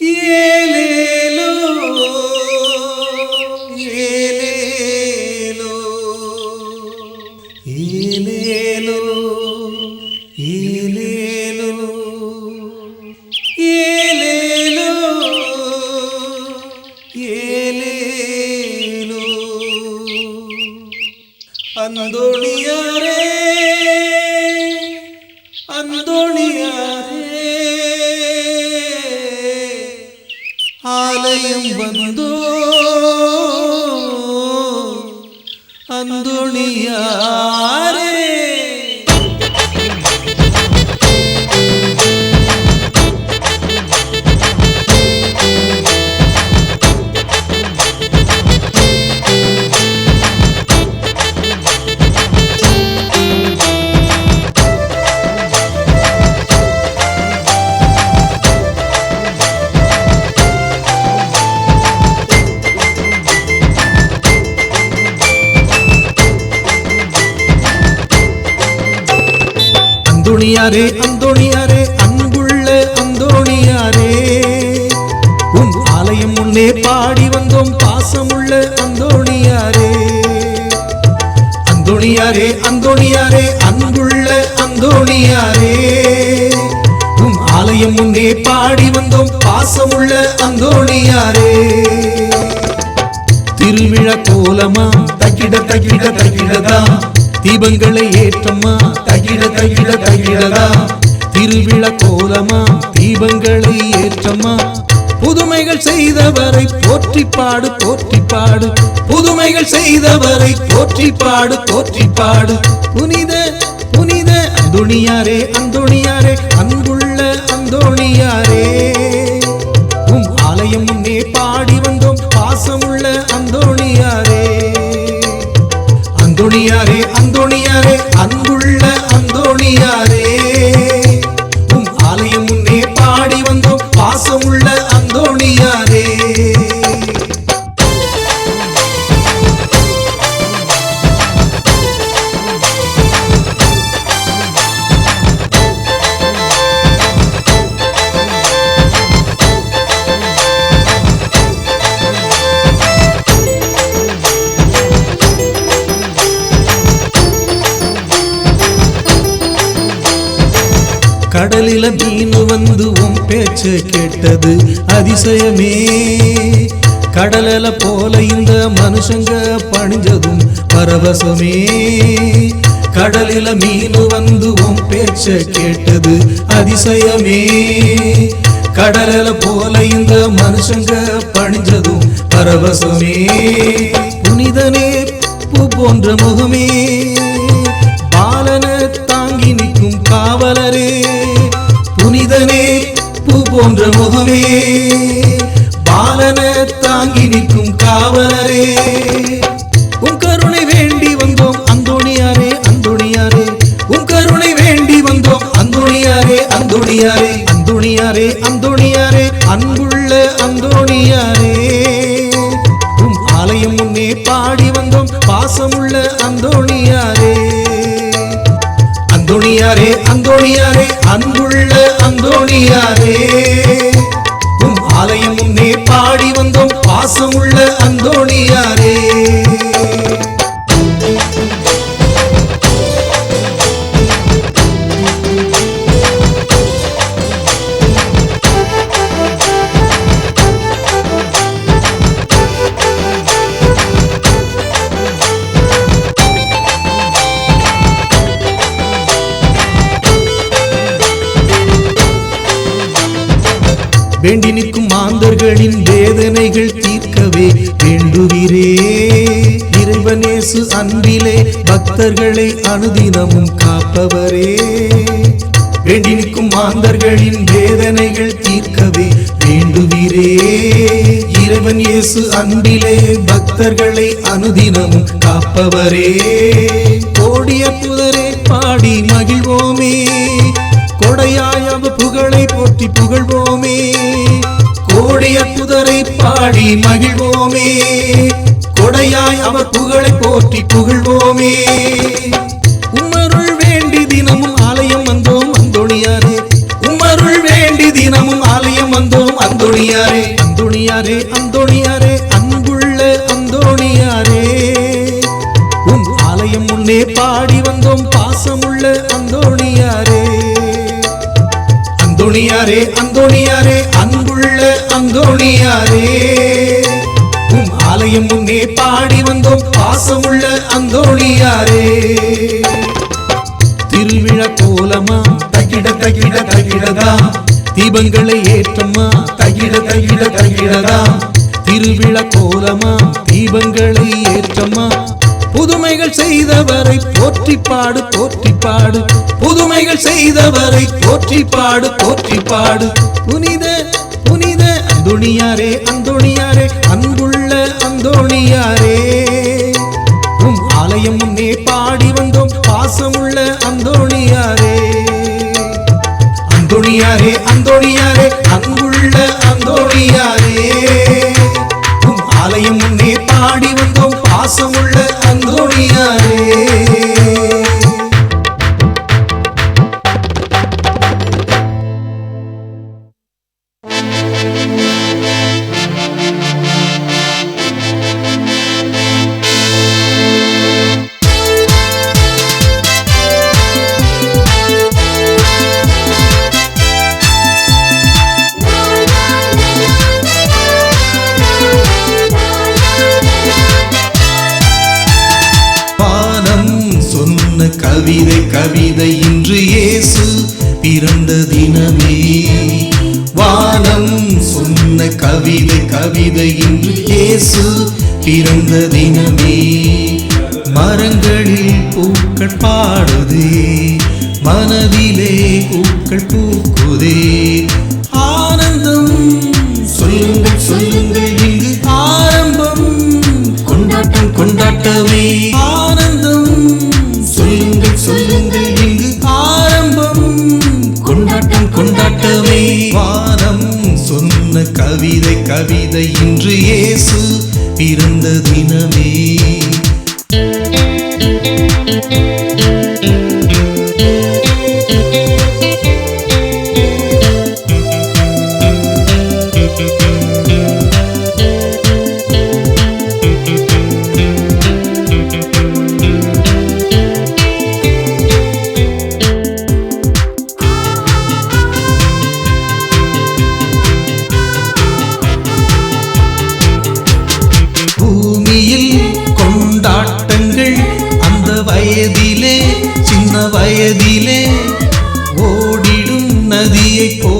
ఏలేలో ఏలేలో ఏలేలో ఏలేలో ఏలేలో ఏలేలో అందోళియారే ஆலயம் வந்தோ அந்தோணியாரே அந்தோணியாரே அன்புள்ள அந்தோணியாரே. உம் ஆலயம் முன்னே பாடி வந்தோம் பாசமுள்ள அந்தோணியாரே. அந்தோணியாரே அந்தோணியாரே அன்புள்ள அந்தோணியாரே. உம் ஆலயம் முன்னே பாடி வந்தோம் பாசமுள்ள அந்தோணியாரே. திருவிழா கோலமா தகிட தகிட தகிடதா தீபங்களை ஏற்றம்மா. தகிட தகிட தகிடதா திருவிழ கோலமா. தீபங்களை ஏற்றம்மா. புதுமைகள் செய்தவரை போற்றி பாடு போற்றி பாடு. புதுமைகள் செய்தவரை போற்றி பாடு போற்றி பாடு. புனித புனித அந்தோணியாரே அந்தோணியாரே. அன்புள்ள அந்தோணியாரே. உம் ஆலயம் முன்னே பாடி வந்தோம் அந்தோணியாரே அந்தோணியாரே அன்புள்ள அந்தோணியாரே. கடலில மீன் வந்து உன் பேச்ச கேட்டது அதிசயமே. கடலல போல இந்த மனுஷங்க பணிஞ்சதும் பரவசமே. கடலில மீன் வந்து உன் பேச்ச கேட்டது அதிசயமே. கடலல போல இந்த மனுஷங்க பணிஞ்சதும் பரவசமே. புனிதனே பூ போன்ற முகமே. பாலன தாங்கி நிற்கும் காவலரே. போன்ற முகமே பாலன தாங்கி நிற்கும் காவலரே. உன் கருணை வேண்டி வந்தோம் அந்தோணியாரே அந்தோணியாரே. உன் கருணை வேண்டி வந்தோம் அந்தோணியாரே அந்தோணியாரே அந்தோணியாரே அந்தோணியாரே. அன்புள்ள அந்தோணியாரே. வேண்டி நிற்கும் மாந்தர்களின் வேதனைகள் தீர்க்கவே வேண்டுகிறே. இறைவனேசு அன்பிலே பக்தர்களை அனுதினமும் காப்பவரே. வேண்டி நிற்கும் மாந்தர்களின் வேதனைகள் தீர்க்கவே வேண்டுகிறே. இறைவன் இயேசு அன்பிலே பக்தர்களை அனுதினமும் காப்பவரே. கோடிய புதரே பாடி மகிழ்வோமே. கொடையாய் அவ புகழை போற்றி புகழ்வோமே. கோடிய குதிரை பாடி மகிழ்வோமே. கொடையாய் அவர் புகழை போற்றி புகழ்வோமே. உமருள் வேண்டி தினமும் ஆலயம் வந்தோம் அந்தோணியாரே. உமருள் வேண்டி தினமும் ஆலயம் வந்தோம் அந்தோணி அந்தோணியாரே. அந்தோணியாரே அந்தோணியாரே அன்புள்ள அந்தோணியாரே. உன் ஆலயம் முன்னே பாடி வந்தோம் பாசமுள்ள அந்தோணியாரே அங்குள்ள அன்புள்ள அந்தோணியாரே. உம் ஆலயம் முன்னே பாடி வந்தோம் பாசமுள்ள அந்தோணியாரே. திருவிழா கோலமா தகிட தகிட தகிடதா. தீபங்களை ஏற்றம்மா தகிட தகிட தகிடதா. திருவிழா கோலமா தீபங்களை ஏற்றம்மா புதுமைகள் செய்தவரை போற்றி பாடு போற்றி பாடு. புதுமைகள் செய்தவரை போற்றி பாடு போற்றி பாடு. புனித புனித அந்தோணியாரே அந்தோணியாரே அன்புள்ள அந்தோணியாரே. உம் ஆலயம் முன்னே பாடி வந்தோம் பாசமுள்ள அந்தோணியாரே. அந்தோணியாரே அந்தோணியாரே அன்புள்ள அந்தோணியாரே. கவிதை இன்று இயேசு பிறந்த தினமே. வானம் சொன்ன கவிதை கவிதை இன்று இயேசு பிறந்த தினமே. மரங்களில் பூக்கள் பாடுதே மனதிலே பூக்கள் பூக்குதே. ஆனந்தம் சொல்லுங்கள் சொல்லுங்கள் இங்கு ஆரம்பம். கொண்டாட்டம் கொண்டாட்டமே. கவிதை கவிதை இன்று இயேசு பிறந்த தினமே. വയതിലെ ഓടിടും നദിയെ പോ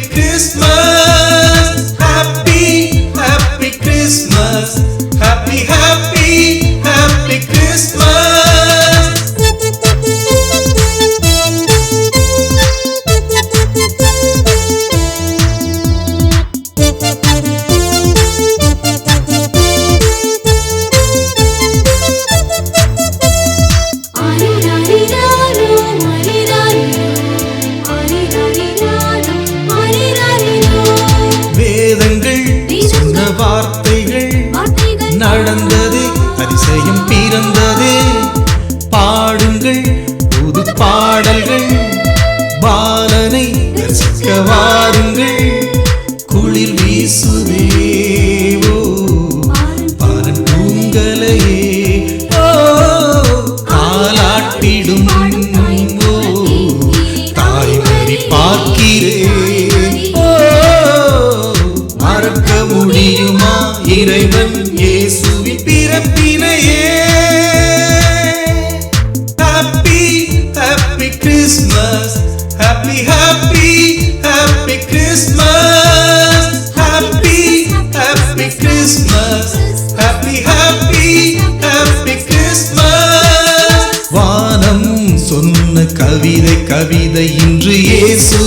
ஹாப்பி கிறிஸ்மஸ் பாடல்கள் பாலனை தரிசிக்க வாருங்கள். குளிர் வீசுதே பாலன் பூங்கலையே ஓ. தாலாட்டிடும் தாய்மறி பார்க்கிறேன் ஓ. மறக்க முடியுமா? இறைவன் இயேசுவின் பிறப்பினையே. Christmas happy happy happy Christmas happy happy Christmas happy happy happy Christmas வானம் சொன்ன கவிதை கவிதை இன்று இயேசு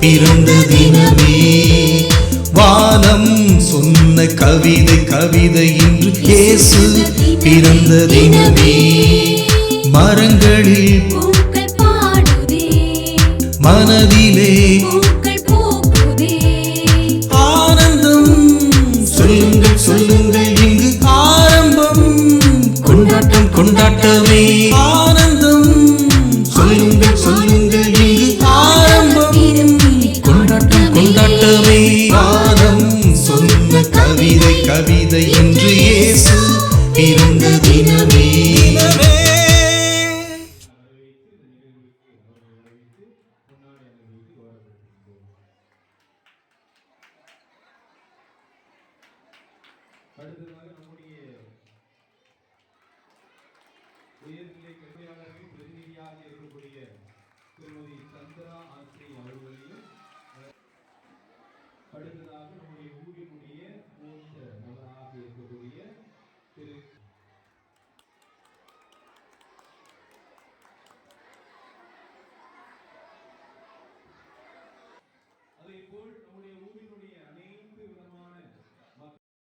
பிறந்த தினமே. வானம் சொன்ன கவிதை கவிதை இன்று இயேசு பிறந்த தினமே. மரங்களில் மனதிலே ஆனந்தம். சொல்லுங்கள் சொல்லுங்கள் இங்கு ஆரம்பம். கொண்டாட்டம் கொண்டாட்டமே. ஆனந்தம். சொல்லுங்கள் சொல்லுங்கள் இங்கு ஆரம்பம். கொண்டாட்டம் கொண்டாட்டமே. வானம் சொன்ன கவிதை கவிதை என்று இயேசு பிறந்த தினமே.